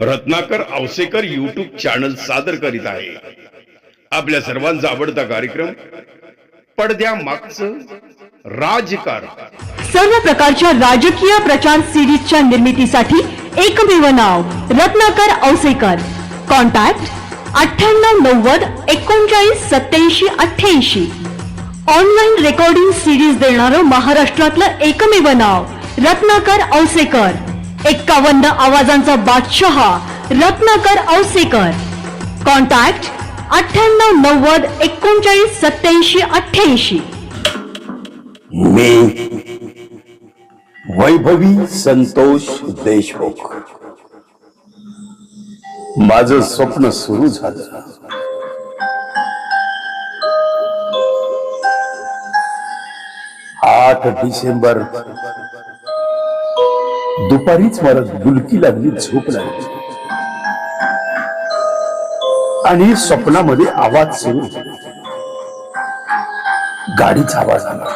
Ratnakar Awasekar YouTube channel सादर करीत आहे. आपल्या सर्वांचा आवडता कार्यक्रम पडद्या मागचं राजकारण. सर्व प्रकारच्या राजकीय प्रचार सिरीजच्या निर्मितीसाठी एकमेव नाव रत्नाकर औसेकर कॉन्टॅक्ट अठ्ठ्याण्णव नव्वद एकोणचाळीस सत्याऐंशी अठ्ठ्याऐंशी. ऑनलाईन रेकॉर्डिंग सिरीज देणारं महाराष्ट्रातलं एकमेव नाव रत्नाकर औसेकर एक्कावन्न आवाजांचा बादशाह रत्नाकर औसेकर. कॉन्टॅक्ट अठ्ठ्याण्णव नव्वद एकोणचाळीस सत्याऐंशी अठ्ठ्याऐंशी. मी वैभवी संतोष देशमुख. माझं स्वप्न सुरू झालं. आठ डिसेंबर दुपारीच मला डुलकी लागली झोप लागली. आणि स्वप्नामध्ये आवाज सुरू. गाडीचा आवाज आला.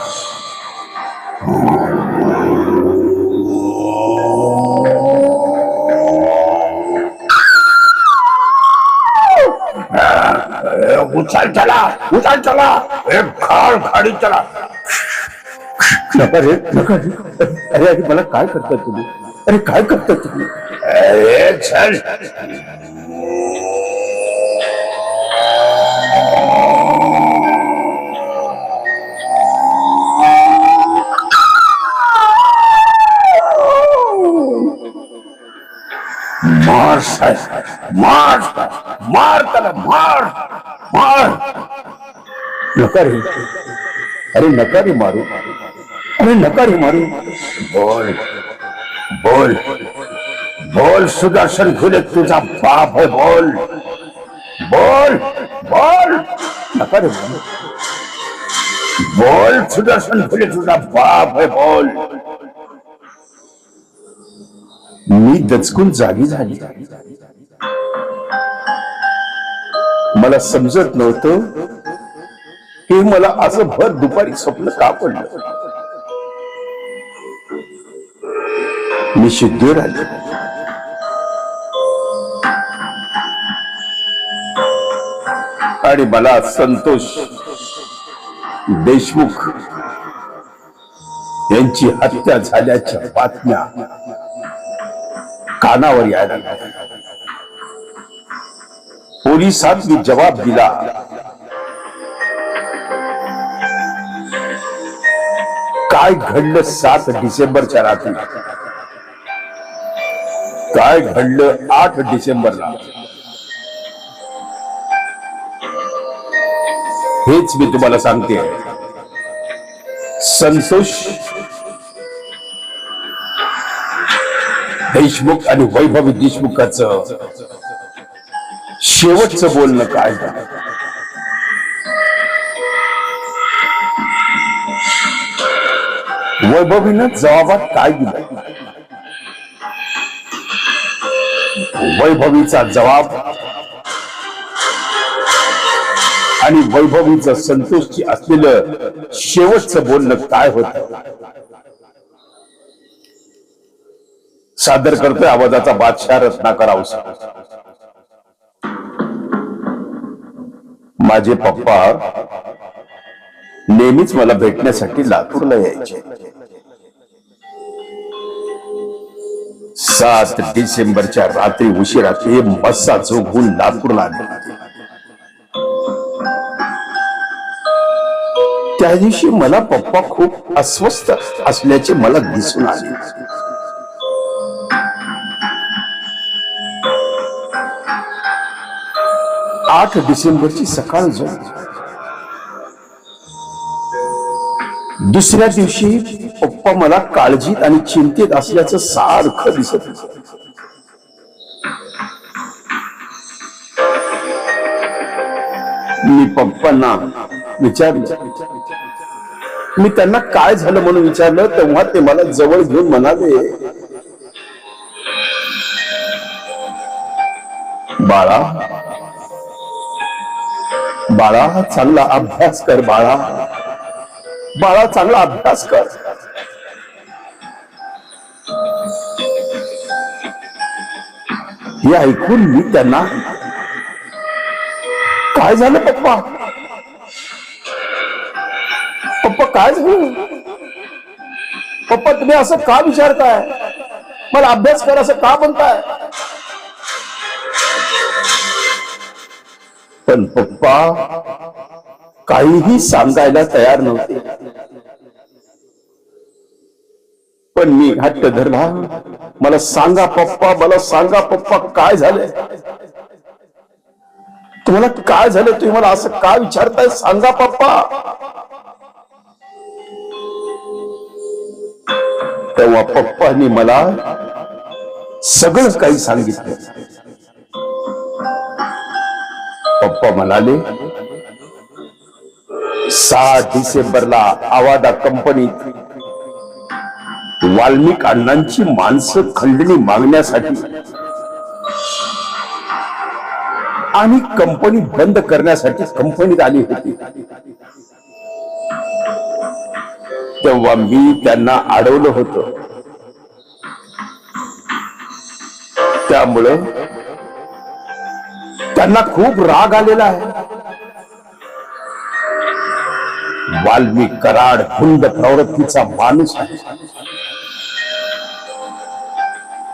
उचल चला उचल चला एक खाड खाडी चला नका रे नका अरे अरे मला काय करता तुम्ही? अरे काय करता तुम्ही अरे चल. मार साहेब मार मार त्याला मार मार. नकारी अरे नकारी मारू. अरे नकारी मारू. बोल. बोल बोल सुदर्शन खुले तुझा बाप है बोल बोल बोल नका बोल सुदर्शन खुले तुझा बाप है बोल मी दचकून जागी झाली मला समजत नव्हतं हे मला असं भर दुपारी स्वप्न का पडलं? मी शुद्धीवर आले आणि मला संतोष देशमुख यांची हत्या झाल्याच्या बातम्या कानावर यायला पोलिसांनी जबाब दिला. काय घडलं सात डिसेंबरच्या रात्री? काय घडलं आठ डिसेंबरला? हेच मी तुम्हाला सांगते. संतोष देशमुख आणि वैभवी देशमुखाच शेवटचं बोलणं काय झालं? वैभवीनं जबाबात काय दिलं? वैभवीचा जवाब आणि वैभवीच संतोषची असलेलं शेवटचं बोलणं काय होत? सादर करतोय आवाजाचा बादशाह रत्नाकर आवसा माझे पप्पा नेहमीच मला भेटण्यासाठी लातूरला यायचे. सात डिसेंबरच्या रात्री उशिरा ते मस्सा झोपून लातूरला आले. त्या दिवशी मला पप्पा खूप अस्वस्थ असल्याचे मला दिसून आले. आठ डिसेंबरची सकाळ झाली. दुसऱ्या दिवशी पप्पा मला काळजीत आणि चिंतेत असल्याचं सारखं दिसत मी पप्पांना विचारलं. मी त्यांना काय झालं म्हणून विचारलं तेव्हा ते मला जवळ घेऊन म्हणाले बाळा बाळा चांगला अभ्यास कर बाळा. बाळा चांगला अभ्यास कर. हे ऐकून मी त्यांना काय झालं पप्पा? पप्पा काय झालं? पप्पा तुम्ही असं का विचारताय? मला अभ्यास कर असं का म्हणताय? पण पप्पा काहीही सांगायला तयार नव्हते. पण मी हट्ट धरला. मला सांगा पप्पा मला सांगा पप्पा काय झालंय? तुम्हाला काय झालं तुम्ही मला असं का विचारताय? सांगा पप्पा. तेव्हा पप्पानी मला सगळं काही सांगितलं. पप्पा म्हणाले सहा डिसेंबरला आवादा कंपनीत वाल्मिक अण्णांची माणसं खंडणी मागण्यासाठी. आणि कंपनी बंद करण्यासाठी कंपनीत आली होती. तेव्हा मी त्यांना अडवलं होतं. त्यामुळं त्यांना खूप राग आलेला आहे. वाल्मिक कराड हुंद प्रवृत्तीचा माणूस आहे.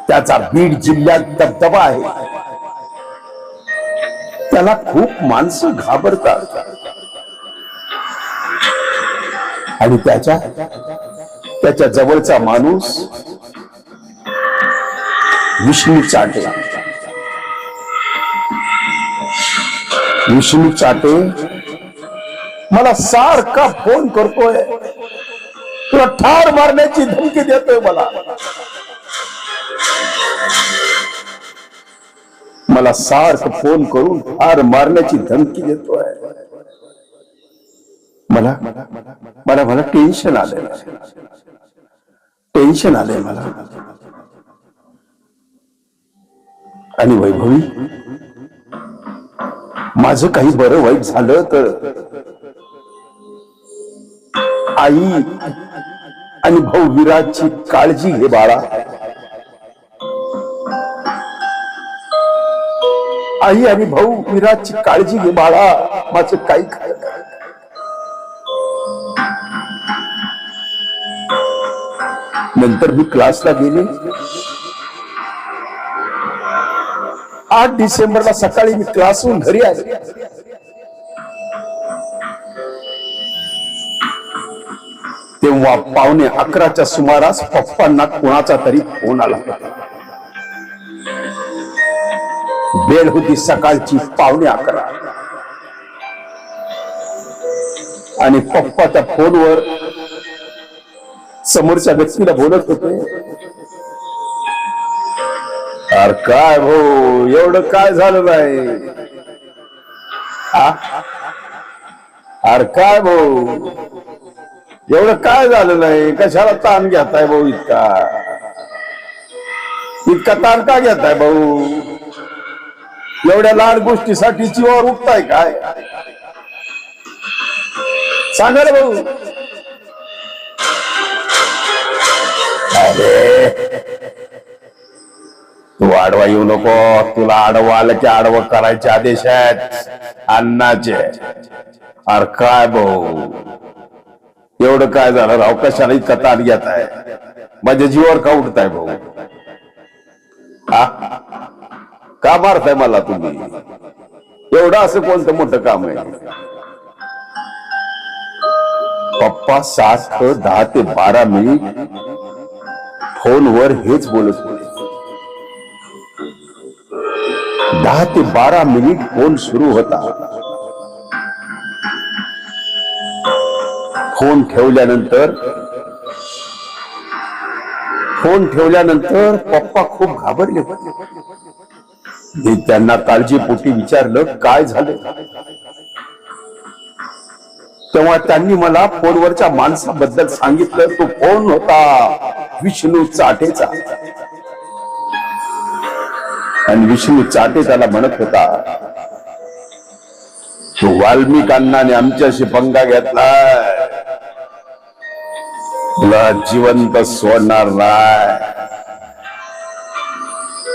त्याचा बीड जिल्ह्यात दबदबा आहे. त्याला खूप माणसं घाबरतात. आणि त्याच्या त्याच्या जवळचा माणूस विष्णू चाटे. विष्णू चाटे मला सारखा फोन करतोय. तुला ठार मारण्याची धमकी देतोय मला. मला सारखं फोन करून ठार मारण्याची धमकी देतोय. मला मला मला टेन्शन आलंय. टेन्शन आलंय मला. आणि वैभवी माझं काही बरं वाईट झालं तर? आई आणि भाऊ विराजची काळजी घे बाळा. आई आणि भाऊ विराजची काळजी घे बाळा. माझं काही नंतर मी क्लासला गेले. आठ डिसेंबरला सकाळी मी क्लासहून घरी आले. तेव्हा पावणे अकराच्या सुमारास पप्पांना कोणाचा तरी फोन आला. वेळ होती सकाळची पावणे अकरा. आणि पप्पा त्या फोनवर समोरच्या व्यक्तीला बोलत होते अरे काय भाऊ एवढं काय झालं नाही आ? अरे काय भाऊ? एवढं काय झालं नाही कशाला ताण घेताय भाऊ इतका? इतका ताण का घेताय भाऊ? एवढ्या लहान गोष्टीसाठी जीवावर उठताय काय? सांगा भाऊ. अरे. तू आडवा येऊ नको. तुला आडवा आलं की आडवं करायचे आदेश आहेत. अन्नाचे. अरे काय भाऊ? एवढं काय झालं राव? कशाला इतका ताण घेत आहे माझ्या जीवावर का उठताय भाऊ? हा? का मारताय मला तुम्ही? एवढं असं कोणतं मोठं काम आहे? पप्पा सात दहा ते बारा मिनिट फोनवर हेच बोलत होते. दहा ते बारा मिनिट फोन सुरू होता. फोन ठेवल्यानंतर फोन ठेवल्यानंतर पप्पा खूप घाबरले. होते मी त्यांना काळजीपोटी विचारलं काय झालं? तेव्हा त्यांनी मला फोनवरच्या माणसाबद्दल सांगितलं तो फोन होता विष्णू चाटेचा. आणि विष्णू चाटे त्याला म्हणत होता तो वाल्मिक आमच्याशी पंगा घेतला तुला जिवंत सोडणार नाही.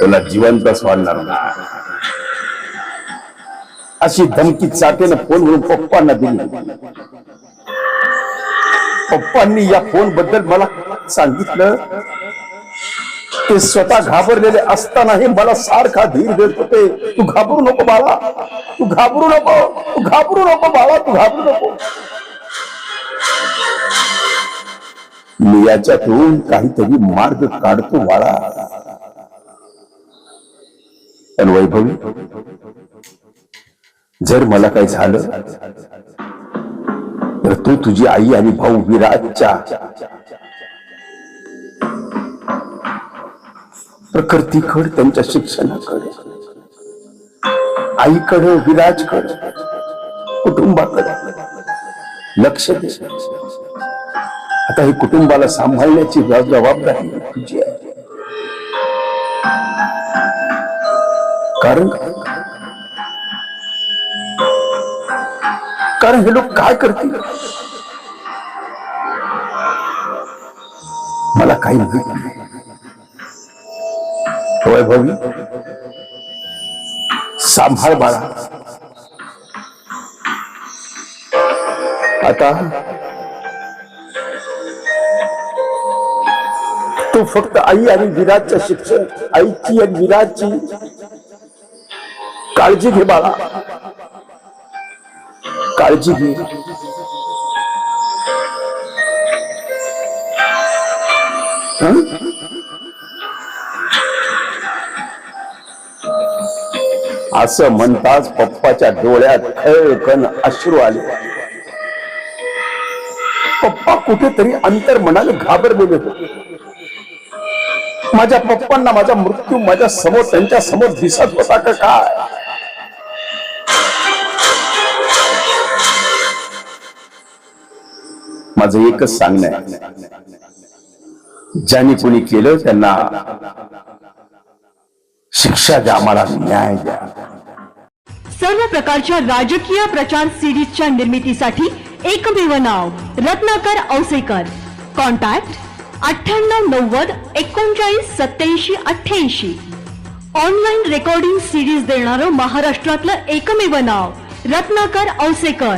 तुला जिवंत सोडणार नाही. अशी धमकी चाटेनं फोनवरून पप्पांना दिली. पप्पांनी या फोनबद्दल मला सांगितलं. ते स्वतः घाबरलेले असतानाही मला सारखा धीर देत होते. तू घाबरू नको बाळा. तू घाबरू नको. तू घाबरू नको बाळा. तू घाबरू नको. मी याच्यातून काहीतरी मार्ग काढतो बाळा. आणि वैभवी जर मला काही झालं तर तू तुझी आई आणि भाऊ विराजच्या प्रकृतीकड त्यांच्या शिक्षणाकडे आईकडे विराजकडे कुटुंबाकडे लक्ष दे. आता हे कुटुंबाला सांभाळण्याची जबाबदारी तुझी कारण? कारण हे लोक काय करतील? मला काही माहीत नाही. हो, वैभवी? सांभाळ बाळा. आता तू फक्त आई आणि विराजचं शिक्षण आईची आणि विराजची काळजी घे बाळा. काळजी घे. असं म्हणताच पप्पाच्या डोळ्यात खळखण अश्रू आले. पप्पा कुठेतरी अंतर मनाने घाबरलेले होते. माझ्या पप्पांना माझा मृत्यू माझ्यासमोर त्यांच्यासमोर दिसत होता का काय? माझं एकच सांगणं आहे. ज्यांनी कोणी केलं त्यांना शिक्षा द्या मला न्याय द्या. सर्व प्रकारच्या राजकीय प्रचार सिरीजच्या निर्मितीसाठी एकमेव नाव रत्नाकर औसेकर. कॉन्टॅक्ट अठ्ठ्याण्णव नव्वद एकोणचाळीस सत्याऐंशी अठ्ठ्याऐंशी. ऑनलाईन रेकॉर्डिंग सिरीज देणारं महाराष्ट्रातलं एकमेव नाव रत्नाकर औसेकर.